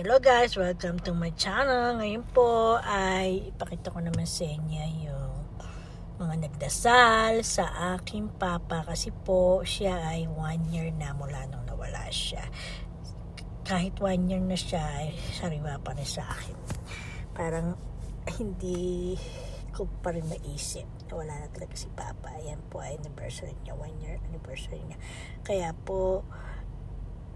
Hello guys, welcome to my channel. Ngayon po ay ipakita ko naman sa inyo yung mga nagdasal sa aking papa kasi po siya ay one year na mula nung nawala siya. Kahit one year na siya ay sariwa pa rin sa akin. Parang hindi ko pa rin maisip na wala na talaga si papa. Ayan po ay anniversary niya, one year anniversary niya. Kaya po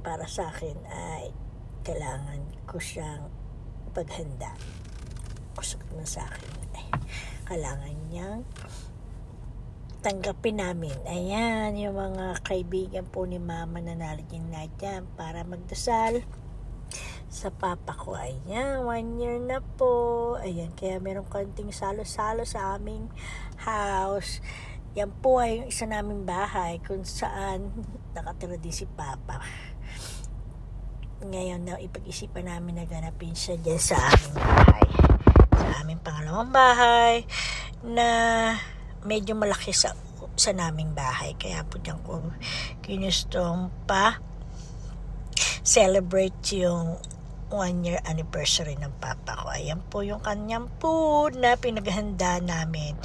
para sa akin ay kailangan ko siyang paghanda. Kusok naman sa akin. Ay, kailangan niyang tanggapin namin. Ayan, yung mga kaibigan po ni mama na nalagyan na dyan para magdasal sa papa ko. Ayan, one year na po. Ayan, kaya meron konting salo-salo sa aming house. Yan po ay yung isa naming bahay kung saan nakatira din si papa ngayon na ipag-isipan namin na ganapin siya dyan sa aming bahay. Sa aming pangalawang bahay na medyo malaki sa sa naming bahay. Kaya po dyan ko kinustong pa celebrate yung one year anniversary ng papa ko. Ayan po yung kanyang food na pinaghanda namin.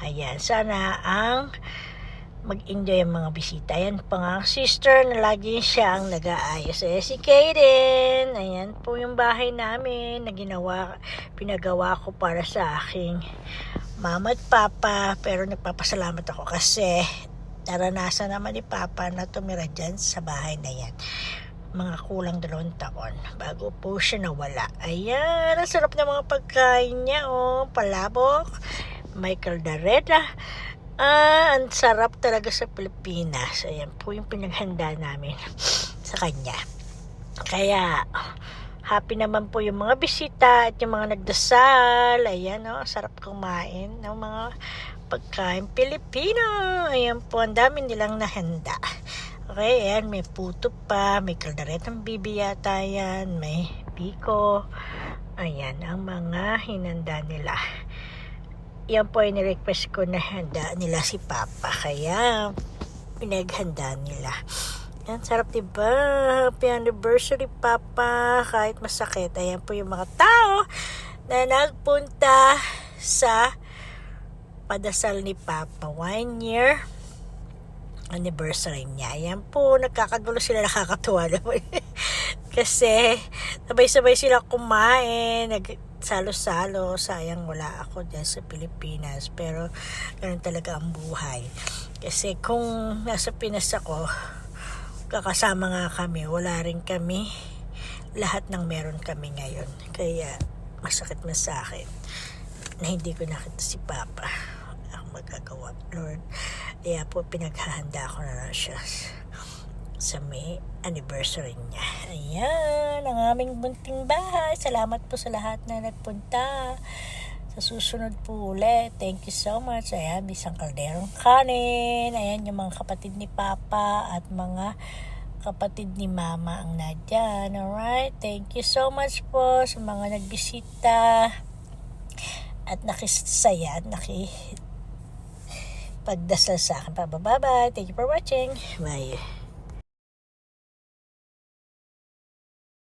Ayan, sana ang mag-enjoy ang mga bisita. Ayan pa nga, sister na lagi siya ang nag-aayos. Eh, si Kaden. Ayan po yung bahay namin na ginawa, pinagawa ko para sa aking mama at papa. Pero nagpapasalamat ako kasi naranasan naman ni papa na tumira dyan sa bahay na yan mga kulang dalawang taon bago po siya nawala. Ayan, ang sarap ng mga pagkain niya, oh, palabok, may kaldareta, Ah, ang sarap talaga sa Pilipinas. Ayan po yung pinaghanda namin sa kanya. Kaya, happy naman po yung mga bisita at yung mga nagdasal. Ayan, no, sarap kumain ng mga pagkain Pilipino. Ayan po, ang dami nilang nahanda. Okay, ayan, may puto pa, may kaldaretang bibi yata yan, may piko. Ayan, ang mga hinanda nila yan po ay nirequest ko na handa nila si Papa. Kaya, pinaghanda nila. Yan, sarap diba? Happy anniversary, Papa. Kahit masakit. Ayan po yung mga tao na nagpunta sa padasal ni Papa. One year anniversary niya. Ayan po, nagkakagulo sila, nakakatuwa naman. Kasi, sabay-sabay sila kumain, nag salo-salo. Sayang wala ako dyan sa Pilipinas. Pero, ganun talaga ang buhay. Kasi kung nasa Pinas ako, kakasama nga kami, wala rin kami. Lahat ng meron kami ngayon. Kaya, masakit man sa akin na hindi ko nakita si Papa. Ang magagawa, Lord. Kaya po, pinaghahanda ko na lang siya sa May anniversary niya. Ayan, ang aming bunting bahay. Salamat po sa lahat na nagpunta. Sa susunod po ulit. Thank you so much. Ayan, isang kalderong kanin. Ayan, yung mga kapatid ni Papa at mga kapatid ni Mama ang nadyan. Alright, thank you so much po sa mga nagbisita at nakisaya at naki sa akin. Bye-bye. Thank you for watching. Bye.